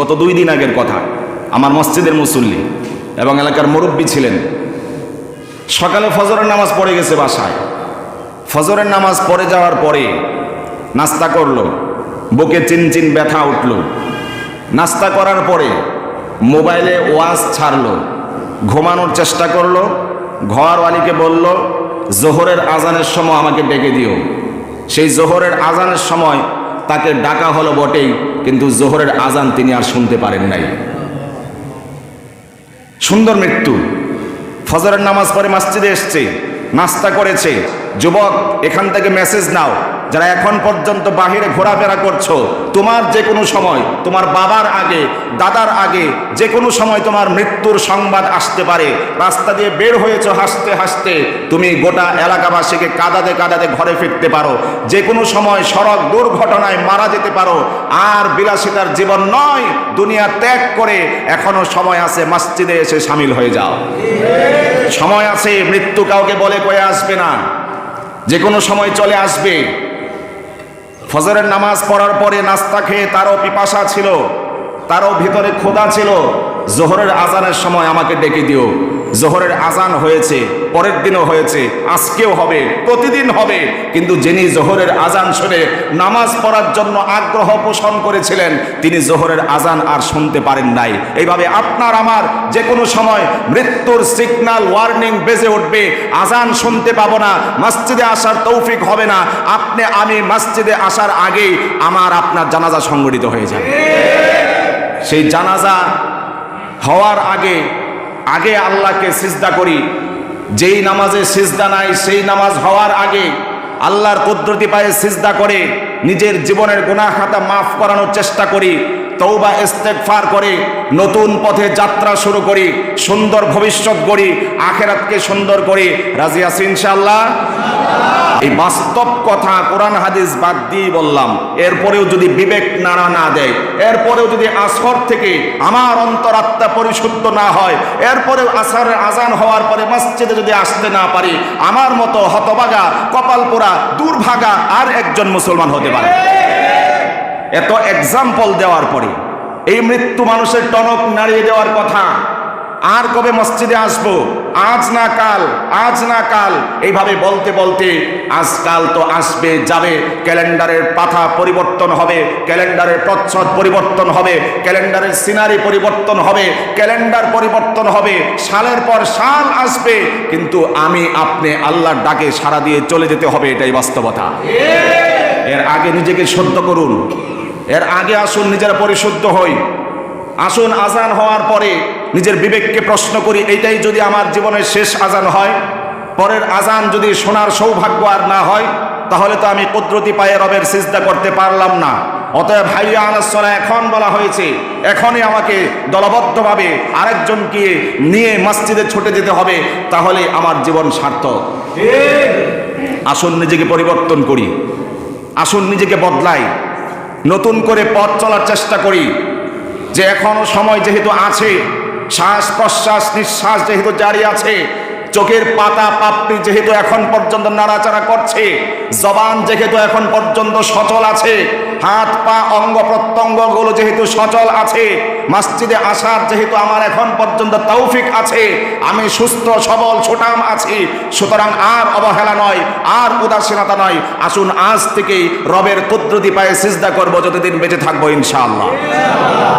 গত দুই দিন আগের কথা, আমার মসজিদের মুসল্লি এবং এলাকার মুরব্বী ছিলেন। সকালে ফজরের নামাজ পড়ে গেছে বাসায়। ফজরের নামাজ পড়ে যাওয়ার পরে নাস্তা করল, বুকে চিনচিন ব্যথা উঠল। নাস্তা করার পরে মোবাইলে ওয়াজ ছাড়লো, ঘুমানোর চেষ্টা করল, ঘরওয়ালিকে বলল, জোহরের আজানের সময় আমাকে ডেকে দিও। সেই জোহরের আজানের সময় তাকে ডাকা হলো বটেই, কিন্তু জোহরের আজান তিনি আর শুনতে পারেন নাই। সুন্দর মৃত্যু। ফজরের নামাজ পরে মসজিদে এসছে, নাস্তা করেছে। যুবক, এখান থেকে মেসেজ নাও। যারা এখন পর্যন্ত বাহিরে ঘোরাফেরা করছ, তোমার যে কোনো সময়, তোমার বাবার আগে, দাদার আগে, যে কোনো সময় তোমার মৃত্যুর সংবাদ আসতে পারে। রাস্তা দিয়ে বের হয়েছো হাসতে হাসতে, তুমি গোটা এলাকাবাসীকে কাদাতে কাদাতে ঘরে ফিরতে পারো। যে কোনো সময় সড়ক দুর্ঘটনায় মারা যেতে পারো। আর বিলাসিতার জীবন নয়, দুনিয়া ত্যাগ করে এখনও সময় আছে মসজিদে এসে সামিল হয়ে যাও। সময় আছে, মৃত্যু কাউকে বলে কয়ে আসবে না। যে কোনো সময় চলে আসবে। ফজরের নামাজ পড়ার পরে নাস্তা খেয়ে তারও পিপাসা ছিল তারও ভিতরে খোদা ছিল। জোহরের আজানের সময় আমাকে ডেকে দিও। জোহরের আজান হয়েছে, পরের দিনও হয়েছে, আজকেও হবে, প্রতিদিন হবে। কিন্তু যিনি জোহরের আজান শুনে নামাজ পড়ার জন্য আগ্রহ পোষণ করেছিলেন, তিনি জোহরের আজান আর শুনতে পারেন নাই। এইভাবে আপনার আমার যে কোনো সময় মৃত্যুর সিগন্যাল ওয়ার্নিং বেজে উঠবে, আজান শুনতে পাবো না, মসজিদে আসার তৌফিক হবে না, আপনি, আমি মসজিদে আসার আগেই আমার আপনার জানাজা সংগঠিত হয়ে যাবে। সেই জানাজা হওয়ার আগে আগে আল্লাহকে সিজদা করি। যেই নামাজে সিজদা নাই, সেই নামাজ হওয়ার আগে আল্লাহর কুদরতি পায়ে সিজদা করে, নিজের জীবনের গুনাহ খাতা মাফ করানোর চেষ্টা করি তৌবা ইস্তেগফার করে, নতুন পথে যাত্রা শুরু করি, সুন্দর ভবিষ্যৎ গড়ি, আখেরাতকে সুন্দর করি। রাজি আছি ইনশাআল্লাহ? এই বাস্তব কথা কোরআন হাদিস বাদ দিয়ে বললাম। এরপরেও যদি বিবেক নাড়া না দেয়, এরপরেও যদি আসর থেকে আমার অন্তরাত্মা পরিশুদ্ধ না হয়, এরপরেও আসারের আজান হওয়ার পরে মসজিদে যদি আসতে না পারি, আমার মতো হতবাগা কপালপোড়া, দুর্ভাগা আর একজন মুসলমান হতে পারে। এত এক্সাম্পল দেওয়ার পরে, এই মৃত্যু মানুষের টনক নাড়িয়ে দেওয়ার কথা আর কবে মসজিদে আসব? আজ না কাল? আজ না কাল? এইভাবে বলতে বলতে আজকাল তো আসবে, যাবে। ক্যালেন্ডারের পাতা পরিবর্তন হবে, ক্যালেন্ডারের প্রচ্ছদ পরিবর্তন হবে, ক্যালেন্ডারের সিনারি পরিবর্তন হবে, ক্যালেন্ডার পরিবর্তন হবে, সালের পর সাল আসবে। কিন্তু আমি আপনি আল্লাহর ডাকে সারা দিয়ে চলে যেতে হবে, এটাই বাস্তবতা। এর আগে নিজেকে সত্য করুন। এর আগে আসুন, নিজেরা পরিশুদ্ধ হই। আসুন আজান হওয়ার পরে নিজের বিবেককে প্রশ্ন করি, এইটাই যদি আমার জীবনের শেষ আজান হয়, পরের আজান যদি শোনার সৌভাগ্য আর না হয়, তাহলে তো আমি কুদরতি পায়ে রবের সিজদা করতে পারলাম না। অতএব হাইয়া আনাসলা এখন বলা হয়েছে, এখনই আমাকে দলবদ্ধভাবে আরেকজনকে নিয়ে মসজিদে ছুটে যেতে হবে, তাহলে আমার জীবন সার্থক। আসুন নিজেকে পরিবর্তন করি, আসুন নিজেকে বদলাই, নতুন করে পথ চলার চেষ্টা করি, যে এখনও সময় যেহেতু আছে শ্বাস প্রশ্বাস নিঃশ্বাস যেহেতু জারি আছে, চোখের পাতা পাপড়ি যেহেতু এখন পর্যন্ত নাড়াচাড়া করছে, জবান যেহেতু এখন পর্যন্ত সচল আছে, হাত, পা, অঙ্গ প্রত্যঙ্গগুলো যেহেতু সচল আছে, মসজিদে আসার যেহেতু আমার এখন পর্যন্ত তৌফিক আছে, আমি সুস্থ, সবল ছোটাম আছি, সুতরাং আর অবহেলা নয়, আর উদাসীনতা নয়, আসুন আজ থেকেই রবের কুদরতি পায়ে সিজদা করব, যতদিন বেঁচে থাকব ইনশাআল্লাহ।